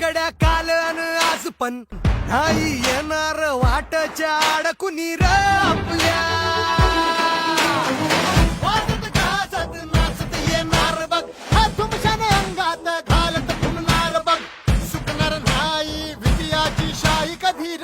गड्या काल अन आज पण नाही येणार वाटच्या अडकुनी र आपल्या. वाजत गाजत येणार बघ. बघ. कधी